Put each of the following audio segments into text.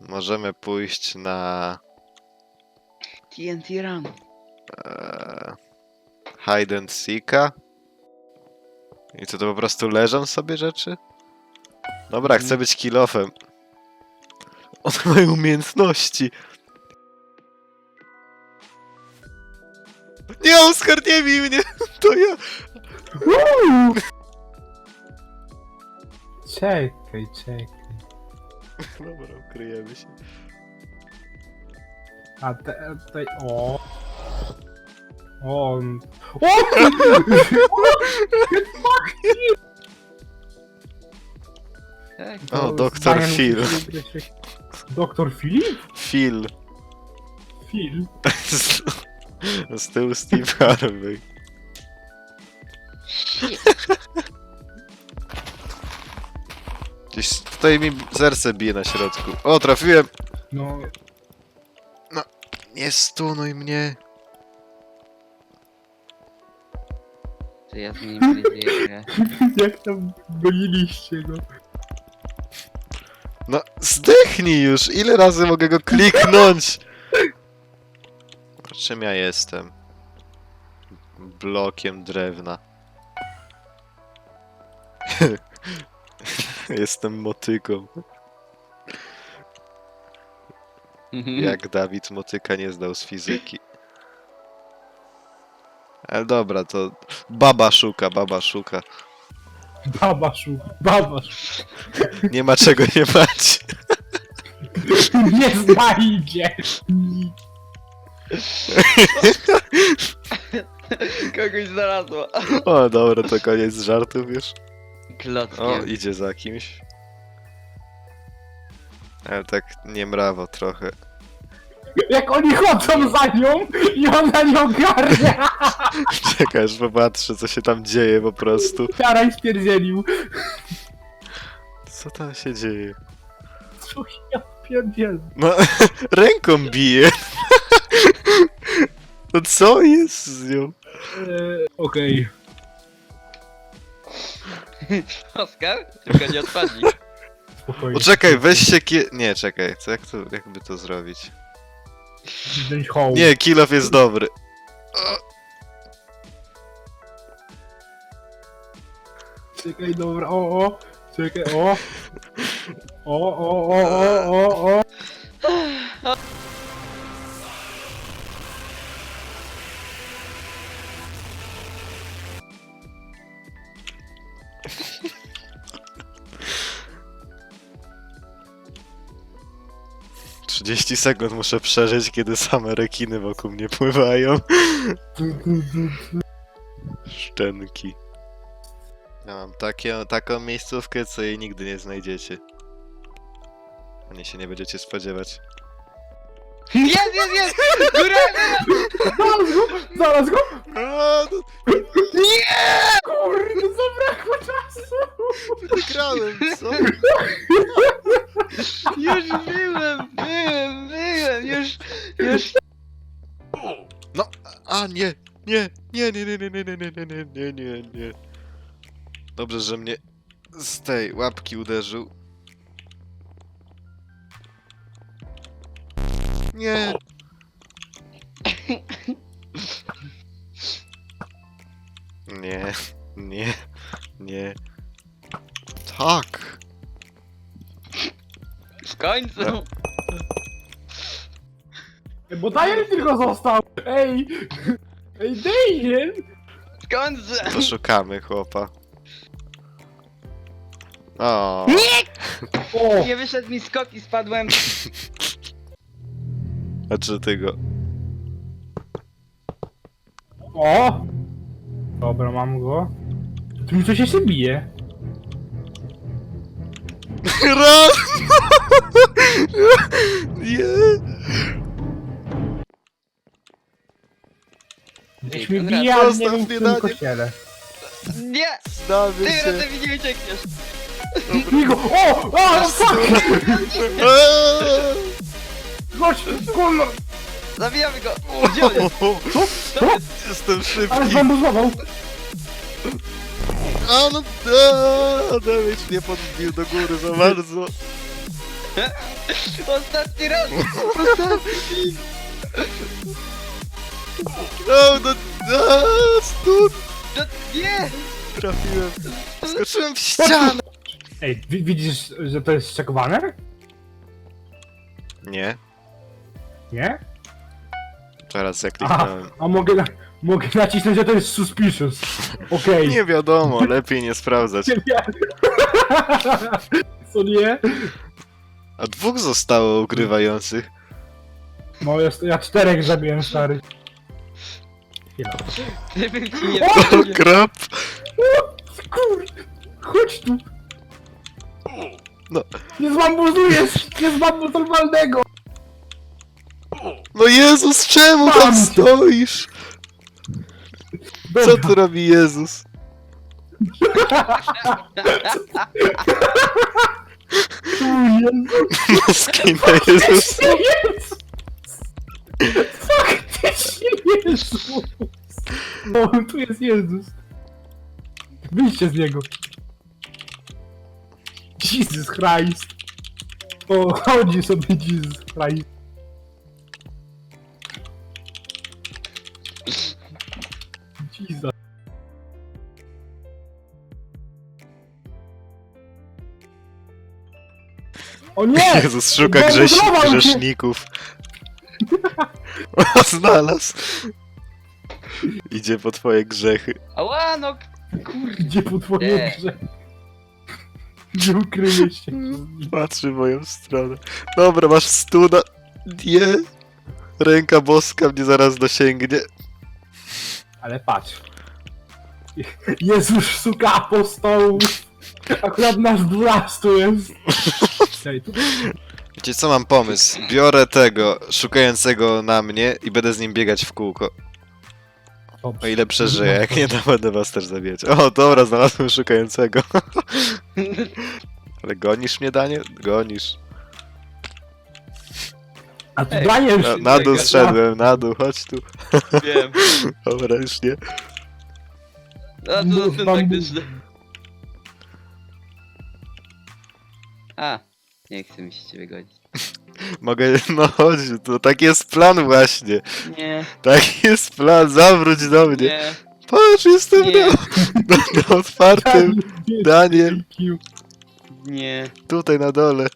możemy pójść na TNT Run. e, hide and seeka. I co to po prostu leżą sobie rzeczy? Dobra, chcę być kilofem. One mają umiejętności. Nie, Oskar, nie bij mnie! To ja! Czekaj, czekaj. Dobra, ukryjemy się. A te, te, o. O. on- O! Tak. O, doktor Phil. Doktor Filip? Phil. Phil. Z, z tyłu Steve Harvey. Tutaj mi serce bije na środku. O, trafiłem! No, Nie stunuj mnie! To ja z nim nie jak tam goniliście go. No, zdechnij już! Ile razy mogę go kliknąć? Czym ja jestem? Blokiem drewna. jestem motyką. Jak Dawid Motyka nie zdał z fizyki. Ale dobra, to baba szuka, baba szuka. Babaszu, babaszu. Nie ma czego nie mać. Nie znajdzie. Kogoś znalazło. O, dobra, to koniec żartów już. Klockiem. O, idzie za kimś. Ale tak nie mrawo trochę. Jak oni chodzą za nią i ona nie ogarnia. Czekaj, aż popatrzę, co się tam dzieje po prostu. Taraj spierdzielił. Co tam się dzieje? Co ja pierdzielę. No, ręką bije. No co jest z nią? Eee, Okej. Oskar? Tylko nie odpadnij. Spokojnie. Poczekaj, weź się kie... Nie, czekaj, co, jak to, jakby to zrobić? Hołd. Nie, kilof jest dobry. Czekaj, dobra, o, o. Czekaj, o. O, o, o, o, o, o. Trzydzieści sekund muszę przeżyć, kiedy same rekiny wokół mnie pływają. Szczęki. Ja mam takie, taką miejscówkę, co jej nigdy nie znajdziecie. Ani się nie będziecie spodziewać. Jest, jest, jest! Góra! Zaraz go, zaraz go. A, no, Kurde, zabrakło czasu. wygrałem, co? Już byłem, byłem, byłem, już, już. A, nie, nie, nie, nie, nie, nie, nie, nie, nie, nie, nie, nie, nie, nie. Dobrze, że mnie z tej łapki uderzył. Nie. Nie, nie, nie. Tak. W końcu. No. Bo Dajer tylko został. Ej. Ej, Dajer. W końcu. Poszukamy chłopa. O. O, Nie wyszedł mi skok i spadłem. A czy ty go? o. Dobra, mam go. Tu mi coś jeszcze bije. Raz! Nie! Gdzieś mi bije, ale nie zostaw wiem w mnie, którym Daniel. kościele. Nie! Znamy Ty się! razem mi nie uciekniesz. Migo, o! O, fuck! Eee! Chodź! Zabijamy go. Gdzie on jest? Co? Co? Jestem Ale szybki! zbambuzował. A no, aaa, Dawid mnie podbił do góry za bardzo. Ostatni raz! No, no, no, stóp! No, nie! Trafiłem. Skoczyłem w ścianę. Ej, wi- widzisz, że to jest szczekowane? Nie, Nie? teraz jak Aha, kliknąłem. a mogę, na, mogę nacisnąć, że to jest suspicious. Okej. Nie wiadomo, lepiej nie sprawdzać. Co nie? A dwóch zostało ukrywających. No jest, ja czterech zabiłem, stary. Ci nie O, powiedział. Krap! Kur... Chodź tu. No. Nie zbambuzujesz! Nie zbambuz normalnego! No Jezus, czemu tam Mam stoisz? Co tu robi Jezus? Maski na Jezus. Jezus! Faktycznie Jezus! O, tu jest Jezus. Wyjście z niego. Jesus Christ. O, chodzi sobie Jesus Christ. O nie! Jezus szuka Bo grześ, złamał się. grzeszników. O, znalazł. Idzie po twoje grzechy. Ała, no kurde. Gdzie po twoje Nie. grze? Gdzie ukryjesz się? Patrzy w moją stronę. Dobra, masz stuna. Nie. Ręka boska mnie zaraz dosięgnie. Ale patrz. Jezus suka apostołów. Akurat nas dwunastu jest. Ej, tu Wiecie co, mam pomysł. Biorę tego szukającego na mnie i będę z nim biegać w kółko. O ile przeżyję, jak nie, to będę was też zabijać. O, dobra, znalazłem szukającego. Ale gonisz mnie, Daniel? Gonisz. A tu Ej, Daniel Na, na dół zszedłem, na dół, chodź tu. Wiem. Dobra, już nie. A No, to za tym mam- taktyczne. A, nie chcę mi się ciebie godzić. Mogę, no chodź, to taki jest plan właśnie. Nie, Taki jest plan, zawróć do mnie. nie, Patrz, jestem nie, na, na otwartym. Daniel. nie, Tutaj na dole.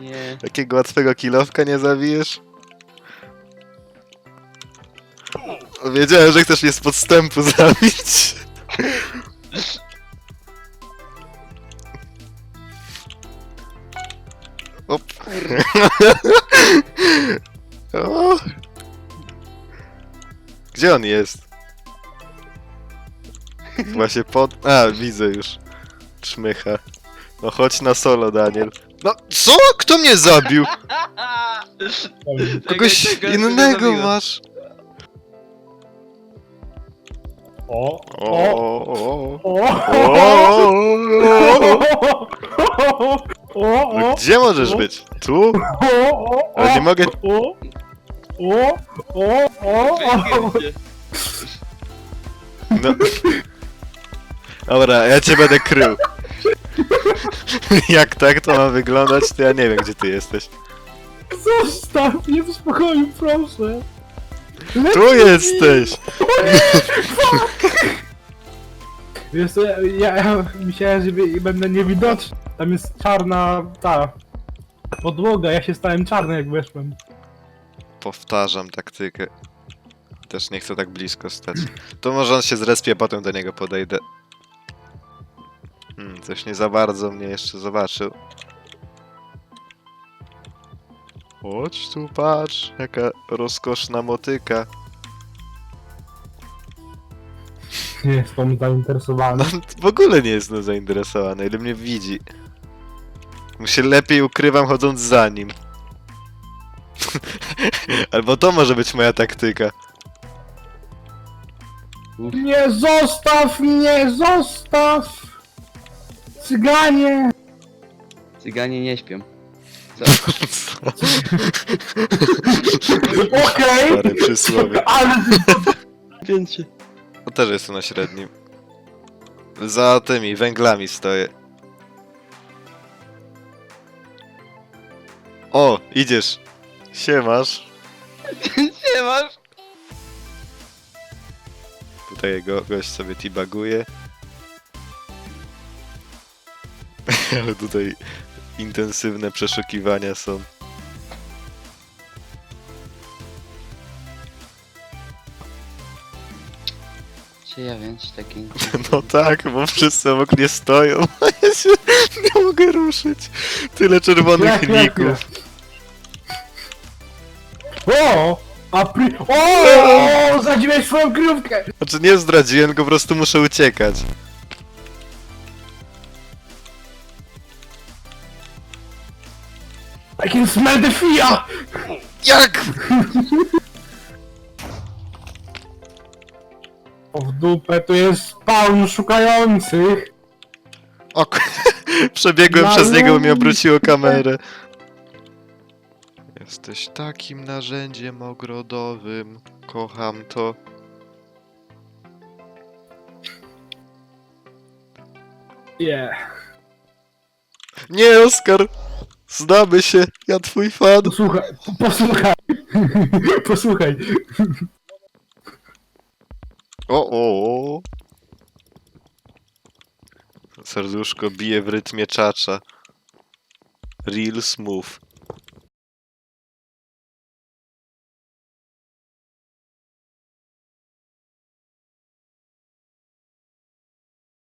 nie. Takiego łatwego kilowka nie zabijesz? Wiedziałem, że chcesz mnie z podstępu zabić. Op. O. Gdzie on jest? Właśnie pod... A, widzę już. Czmycha. No chodź na solo, Daniel. No, co? Kto mnie zabił? Kogoś Czekaj, czekaj, innego zabiłem. masz. O, O, o, o, o. o, O, o, No o, gdzie możesz być? Tu? o, o, Ale nie mogę... o, o, o, o, o. No. Dobra, ja cię będę krył. Jak tak to ma wyglądać, to ja nie wiem, gdzie ty jesteś. Zostaw mnie w spokoju, proszę. Tu jesteś! Wiesz co, ja, ja, myślałem, że będę niewidoczny. Tam jest czarna ta podłoga, ja się stałem czarny jak weszłem. Powtarzam taktykę. Też nie chcę tak blisko stać. To może on się zrespie, potem do niego podejdę. Hmm, coś nie za bardzo mnie jeszcze zobaczył. Chodź tu, patrz, jaka rozkoszna motyka. Nie jestem zainteresowany. No, w ogóle nie jest no zainteresowany, ile mnie widzi. Mu się lepiej ukrywam chodząc za nim. Albo to może być moja taktyka. Nie zostaw mnie, zostaw! Cyganie! Cyganie nie śpią. Okej! Stare przysłowie. Ale Pięcie. No też jestem na średnim. Za tymi węglami stoję. O, idziesz. Siemasz. Nie masz? Tutaj go, gość sobie tibaguje. Ale tutaj intensywne przeszukiwania są. Ja wiem, czy taki... No tak, bo wszyscy obok mnie stoją, a ja się nie mogę ruszyć. Tyle czerwonych Jak, jak, ników. O! A pri... O! Zadziwiłeś swoją kryjówkę! Znaczy nie zdradziłem, tylko po prostu muszę uciekać. I can smell the fear! Jak? O w dupę, tu jest spawn szukających. O, k- przebiegłem przez niego, bo mi obróciło kamerę. Jesteś takim narzędziem ogrodowym. Kocham to. Yeah. Nie, Oskar! Znamy się, ja twój fan. Posłuchaj, po- posłuchaj. posłuchaj. O, o, o. Serduszko bije w rytmie czacza. Real smooth.